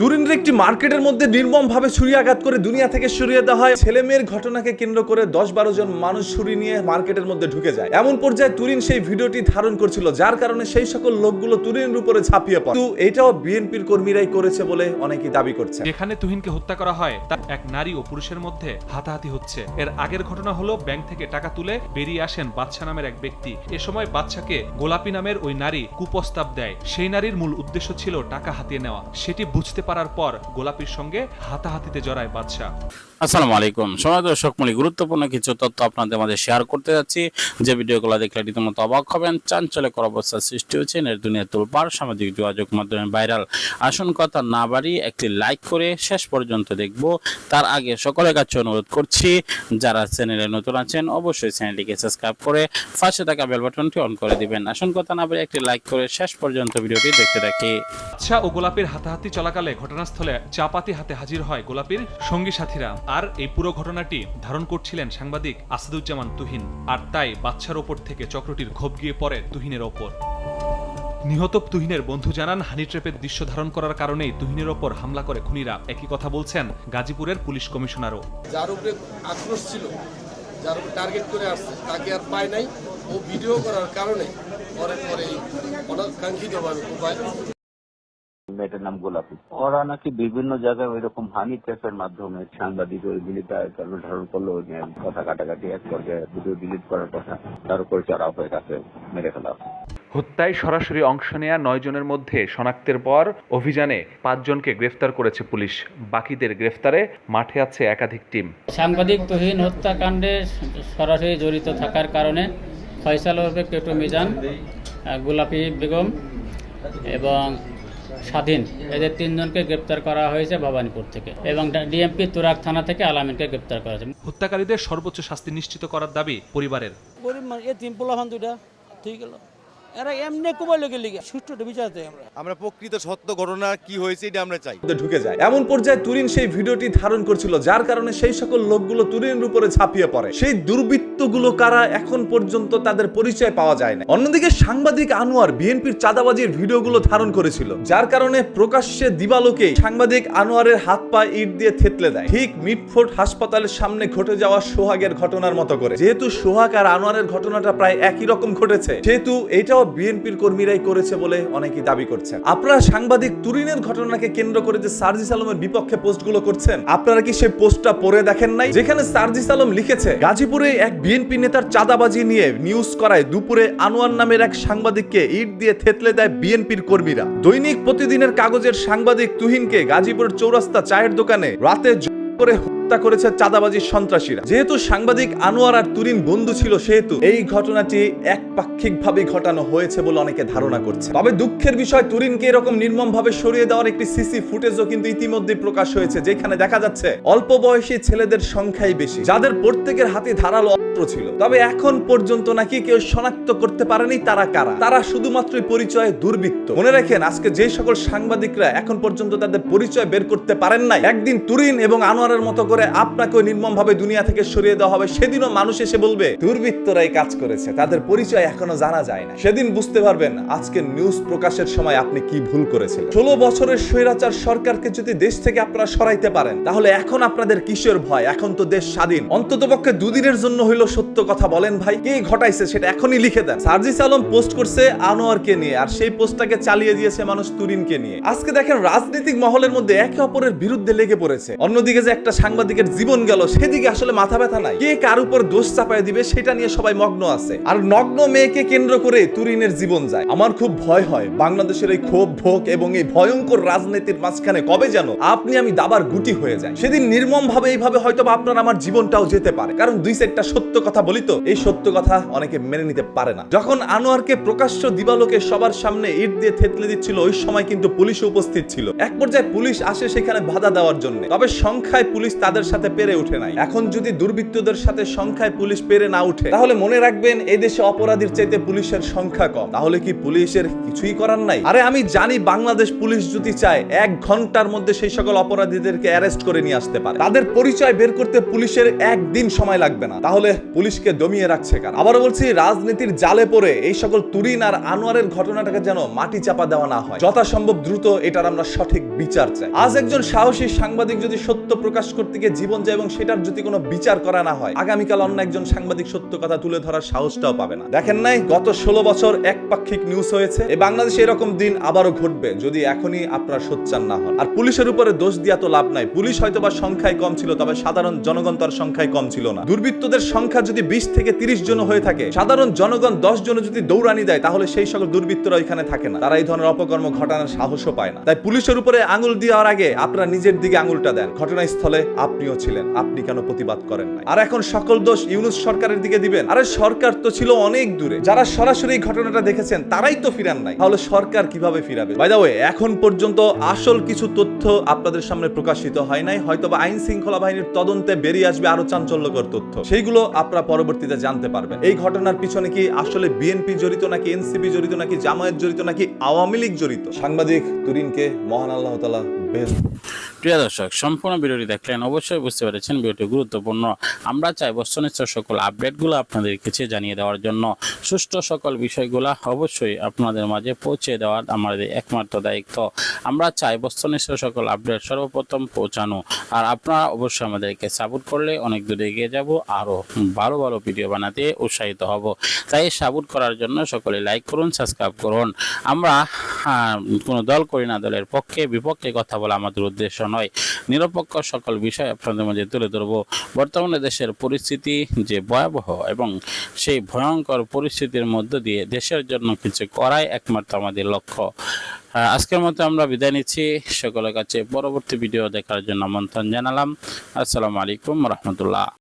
তুরিনের একটি মার্কেটের মধ্যে নির্মম ভাবে ছুরি আঘাত করে দুনিয়া থেকে সরিয়ে দেওয়া হয়। ছেলে মেয়ের ঘটনাকে কেন্দ্র করে দশ বারো জন মানুষ ছুরি নিয়ে মার্কেটের মধ্যে ঢুকে যায়। এমন পর্যায়ে তুরিন সেই ভিডিওটি ধারণ করছিল, যার কারণে সেই সকল লোকগুলো তুরিনের উপরে ঝাঁপিয়ে পড়ে। এটাও বিএনপির কর্মীরাই করেছে বলে অনেকেই দাবি করছে যেখানে তুহিনকে হত্যা করা হয়, তার এক নারী ও পুরুষের মধ্যে হাতাহাতি হচ্ছে। এর আগের ঘটনা হলো, ব্যাংক থেকে টাকা তুলে বেরিয়ে আসেন বাচ্চা নামের এক ব্যক্তি। এ সময় বাচ্চাকে গোলাপি নামের ওই নারী কুপ্রস্তাব দেয়। সেই নারীর মূল উদ্দেশ্য ছিল টাকা হাতিয়ে নেওয়া। সেটি বুঝতে পারার পর গোলাপির সঙ্গে হাতাহাতিতে জড়ায় বাচ্চা আসসালামু আলাইকুম। সময় দর্শক মূলী গুরুত্বপূর্ণ কিছু তথ্য আপনাদের মাঝে শেয়ার করতে যাচ্ছি। যে ভিডিওগুলো দেখলে রীতিমতো অবাক হবেন চাঞ্চল্যকর অবস্থার সৃষ্টি হচ্ছে এর দুনিয়া তুলপার সামাজিক যোগাযোগ মাধ্যমে ভাইরাল আসন কথা না বাড়ি একটি লাইক করে শেষ পর্যন্ত দেখব। তার আগে সকলের কাছে অনুরোধ করছি যারা চ্যানেলে নতুন আছেন অবশ্যই চ্যানেলটিকে সাবস্ক্রাইব করে পাশে থাকা বেল বাটনটি অন করে দিবেন। আসন কথা না বাড়ি একটি লাইক করে শেষ পর্যন্ত ভিডিওটি দেখতে থাকি। বাচ্চা ও গোলাপের হাতাহাতি চলাকালে ঘটনাস্থলে চাপাতি হাতে হাজির হয় গোলাপীর সঙ্গী সাথীরা। আর এই পুরো ঘটনাটি ধারণ করছিলেন সাংবাদিক আসাদুজ্জামান তুহিন। আর তাই বাচ্চার ওপর থেকে চক্রটির ক্ষোভ গিয়ে পড়ে তুহিনের ওপর। নিহত তুহিনের বন্ধু জানান হানি ট্র্যাপের দৃশ্য ধারণ করার কারণেই তুহিনের ওপর হামলা করে খুনিরা। একই কথা বলছেন গাজীপুরের পুলিশ কমিশনারও। যার উপরে আক্রোশ ছিল, যার উপরে টার্গেট করে আসছে, তাকে আর পায় নাই। ও ভিডিও করার কারণে পরে পরে অনাকাঙ্ক্ষিতভাবে মেয়েটার নাম গোলাপি। ওরা নাকি বিভিন্ন জায়গায় ওই রকম হানি ট্যাপের মাধ্যমে সাংবাদিক ওই কারণ ধারণ করল কথা কাটাকাটি এক পর্যায়ে ভিডিও ডিলিট করার কথা তার উপর চড়াও হয়ে তাকে মেরে ফেলা হত্যায় সরাসরি অংশ নেয়া নয় জনের মধ্যে শনাক্তের পর অভিযানে পাঁচজনকে গ্রেফতার করেছে পুলিশ। বাকিদের গ্রেফতারে মাঠে আছে একাধিক টিম। সাংবাদিক তহিন হত্যাকাণ্ডে সরাসরি জড়িত থাকার কারণে ফয়সাল ওরফে কেটু মিজান গোলাপি বেগম এবং স্বাধীন। এদের তিনজনকে গ্রেপ্তার করা হয়েছে ভবানীপুর থেকে এবং ডিএমপি তুরাক থানা থেকে আলামিনকে গ্রেপ্তার করা হয়েছে। হত্যাকারীদের সর্বোচ্চ শাস্তি নিশ্চিত করার দাবি পরিবারের। গরিব মানুষ এ তিন পোলাফান দুইটা ঠিক গেল। এরা এমনি কোবাই লোকের লিগে। সুষ্ঠুটা বিচার দেয় আমরা। আমরা প্রকৃত সত্য ঘটনা কি হয়েছে এটা আমরা চাই। ঢুকে যায়। এমন পর্যায়ে তুরিন সেই ভিডিওটি ধারণ করছিল যার কারণে সেই সকল লোকগুলো তুরিনের উপরে ঝাঁপিয়ে পড়ে। সেই দুর্বৃত্তগুলো কারা এখন পর্যন্ত তাদের পরিচয় পাওয়া যায় না। অন্যদিকে সাংবাদিক আনোয়ার বিএনপির চাঁদাবাজির ভিডিওগুলো ধারণ করেছিল যার কারণে প্রকাশ্যে দিবালোকে সাংবাদিক আনোয়ারের হাত পা ইট দিয়ে থেতলে দেয়। ঠিক মিটফোর্ট হাসপাতালের সামনে ঘটে যাওয়া সোহাগের ঘটনার মতো করে। যেহেতু সোহাগ আর আনোয়ারের ঘটনাটা প্রায় একই রকম ঘটেছে সেহেতু এটাও বিএনপির কর্মীরাই করেছে বলে অনেকেই দাবি করছেন। আপনারা সাংবাদিক তুরিনের ঘটনাকে কেন্দ্র করে যে সার্জিস আলমের বিপক্ষে পোস্টগুলো করছেন, আপনারা কি সেই পোস্টটা পড়ে দেখেন নাই? যেখানে সার্জিস আলম লিখেছে, গাজীপুরে এক বিএনপি নেতার চাঁদাবাজি নিয়ে নিউজ করায় দুপুরে আনোয়ার নামের এক সাংবাদিককে ইট দিয়ে থেতলে দেয় বিএনপির কর্মীরা। দৈনিক প্রতিদিনের কাগজের সাংবাদিক তুহিনকে গাজীপুরের চৌরাস্তা চায়ের দোকানে রাতে করে হত্যা করেছে চাঁদাবাজির সন্ত্রাসীরা। যেহেতু সাংবাদিক আনোয়ার আর তুরিন বন্ধু ছিল, সেহেতু এই ঘটনাটি একপাক্ষিক ভাবে ঘটানো হয়েছে বলে অনেকে ধারণা করছে। তবে দুঃখের বিষয়, তুরিনকে এরকম নির্মম ভাবে সরিয়ে দেওয়ার একটি সিসি ফুটেজও কিন্তু ইতিমধ্যে প্রকাশ হয়েছে, যেখানে দেখা যাচ্ছে অল্প বয়সী ছেলেদের সংখ্যাই বেশি, যাদের প্রত্যেকের হাতে ধারালো অস্ত্র ছিল। তবে এখন পর্যন্ত নাকি কেউ শনাক্ত করতে পারেনি তারা কারা। তারা শুধুমাত্রই পরিচয় দুর্বৃত্ত। মনে রাখেন, আজকে যে সকল সাংবাদিকরা এখন পর্যন্ত তাদের পরিচয় বের করতে পারেন নাই। একদিন তুরিন এবং আনোয়ারের মতো করে আপনাকেও নির্মম ভাবে দুনিয়া থেকে সরিয়ে দেওয়া হবে। সেদিনও মানুষ এসে বলবে দুর্বৃত্তরাই কাজ করেছে, তাদের পরিচয় এখনও জানা যায় না। সেদিন বুঝতে পারবেন আজকে নিউজ প্রকাশের সময় আপনি কি ভুল করেছিলেন। ষোলো বছরের স্বৈরাচার সরকারকে যদি দেশ থেকে আপনারা সরাইতে পারেন, তাহলে এখন আপনাদের কিসের ভয়? এখন তো দেশ স্বাধীন। অন্তত পক্ষে দুদিনের জন্য হইল সত্য কথা বলেন ভাই। কে ঘটাইছে সেটা এখনই লিখে দেন। সার্জিস আলম পোস্ট করছে আনোয়ারকে নিয়ে, আর সেই পোস্টটাকে চালিয়ে দিয়েছে মানুষ তুরিনকে নিয়ে। আজকে দেখেন রাজনৈতিক মহলের মধ্যে একে অপরের বিরুদ্ধে লেগে পড়েছে। অন্যদিকে যে একটা সাংবাদিকের জীবন গেল, সেদিকে আসলে মাথা ব্যথা নাই। কে কার উপর দোষ চাপায় দিবে, সেটা নিয়ে সবাই মগ্ন আছে। আর নগ্ন মেয়েকে কেন্দ্র করে তুরিনের জীবন যায়। আমার খুব ভয় হয় বাংলাদেশের এই ক্ষোভ ভোগ এবং এই ভয়ঙ্কর রাজনীতির মাঝখানে কবে যেন আপনি আমি দাবার গুটি হয়ে যায় সেদিন নির্মম ভাবে এইভাবে হয়তো আপনার আমার জীবনটাও যেতে পারে। কারণ দুই সাইডটা সত্য কথা বলি তো, এই সত্য কথা অনেকে মেনে নিতে পারে না। যখন আনোয়ারকে প্রকাশ্য দিবালোকে সবার সামনে ইট দিয়ে থেতলে দিচ্ছিল, ওই সময় কিন্তু পুলিশ উপস্থিত ছিল। এক পর্যায়ে পুলিশ আসে সেখানে বাধা দেওয়ার জন্য। তবে সংখ্যায় পুলিশ তাদের সাথে পেরে ওঠে নাই। এখন যদি দুর্বৃত্তদের সাথে সংখ্যায় পুলিশ পেরে না উঠে, তাহলে মনে রাখবেন এই দেশে অপরাধীর চাইতে পুলিশের সংখ্যা কম। তাহলে কি পুলিশের কিছুই করার নাই? আরে আমি জানি বাংলাদেশ পুলিশ যদি চায়, এক ঘণ্টার মধ্যে সেই সকল অপরাধীদেরকে অ্যারেস্ট করে নিয়ে আসতে পারে। তাদের পরিচয় বের করতে পুলিশের একদিন সময় লাগবে না। তাহলে পুলিশকে দমিয়ে রাখছে কার? আবারও বলছি, রাজনীতির জালে পড়ে এই সকল তুরিন আর আনোয়ারের ঘটনাটাকে যেন মাটি চাপা দেওয়া না হয়। যথাসম্ভব দ্রুত এটার আমরা সঠিক বিচার চাই। আজ একজন সাহসী সাংবাদিক যদি সত্য প্রকাশ করতে গিয়ে জীবন যায় এবং সেটার যদি কোনো বিচার করা না হয়, আগামীকাল অন্য একজন সাংবাদিক সত্য কথা তুলে ধরার সাহসটাও পাবে না। দেখেন নাই, গত ষোলো বছর একপাক্ষিক নিউজ হয়েছে। এই বাংলাদেশে এরকম দিন আবারও ঘটবে, যদি এখনই আপনারা সোচ্চার না হন। আর পুলিশের উপরে দোষ দিয়া তো লাভ নাই। পুলিশ হয়তো বা সংখ্যায় কম ছিল, তবে সাধারণ জনগণ তার সংখ্যায় কম ছিল না। দুর্বৃত্তদের সংখ্যা যদি বিশ থেকে তিরিশ জন হয়ে থাকে, সাধারণ জনগণ দশ জন যদি দৌড়ানি দেয়, তাহলে সেই সকল দুর্বৃত্তরা এখানে থাকে না। তারা এই ধরনের অপকর্ম ঘটানোর সাহসও পায় না। তাই পুলিশের উপরে আঙুল দেওয়ার আগে আপনারা নিজের দিকে আঙুলটা দেন। ঘটনাস্থলে আপনিও ছিলেন, আপনি কেন প্রতিবাদ করেন না আর এখন সকল দোষ ইউনুস সরকারের দিকে দিবেন। আরে সরকার তো ছিল অনেক দূরে। যারা সরাসরি এই ঘটনাটা দেখেছেন, তারাই তো ফিরান নাই। তাহলে সরকার কীভাবে ফিরাবে? বাই দা ওয়ে এখন পর্যন্ত আসল কিছু তথ্য আপনাদের সামনে প্রকাশিত হয় নাই। হয়তো বা আইন শৃঙ্খলা বাহিনীর তদন্তে বেরিয়ে আসবে আরও চাঞ্চল্যকর তথ্য। সেইগুলো আপনারা পরবর্তীতে জানতে পারবেন। এই ঘটনার পিছনে কি আসলে বিএনপি জড়িত নাকি এনসিপি জড়িত নাকি জামায়াত জড়িত নাকি আওয়ামী লীগ জড়িত? সাংবাদিক তুরিনকে মহান আল্লাহ তালা প্রিয় দর্শক, সম্পূর্ণ ভিডিওটি দেখলেন অবশ্যই বুঝতে পেরেছেন ভিডিওটি গুরুত্বপূর্ণ। আমরা চাই বস্তুনিষ্ঠ সকল আপডেটগুলো আপনাদের কাছে জানিয়ে দেওয়ার জন্য। সুষ্ঠু সকল বিষয়গুলো অবশ্যই আপনাদের মাঝে পৌঁছে দেওয়ার আমাদের একমাত্র দায়িত্ব। আমরা চাই বস্তুনিষ্ঠ সকল আপডেট সর্বপ্রথম পৌঁছানো। আর আপনারা অবশ্যই আমাদেরকে সাপোর্ট করলে অনেক দূরে এগিয়ে যাব আরও ভালো ভালো ভিডিও বানাতে উৎসাহিত হব। তাই সাপোর্ট করার জন্য সকলে লাইক করুন সাবস্ক্রাইব করুন। আমরা কোনো দল করি না, দলের পক্ষে, বিপক্ষে কথা বলা আমাদের উদ্দেশ্য নয়। নিরপেক্ষ সকল বিষয় আপনাদের মাঝে তুলে ধরব। বর্তমানে দেশের পরিস্থিতি যে ভয়াবহ এবং সেই ভয়ঙ্কর পরিস্থিতির মধ্য দিয়ে দেশের জন্য কিছু করাই একমাত্র আমাদের লক্ষ্য। আজকের মতো আমরা বিদায় নিচ্ছি। সকলের কাছে পরবর্তী ভিডিও দেখার জন্য আমন্ত্রণ জানালাম। আসসালামু আলাইকুম রহমতুল্লাহ।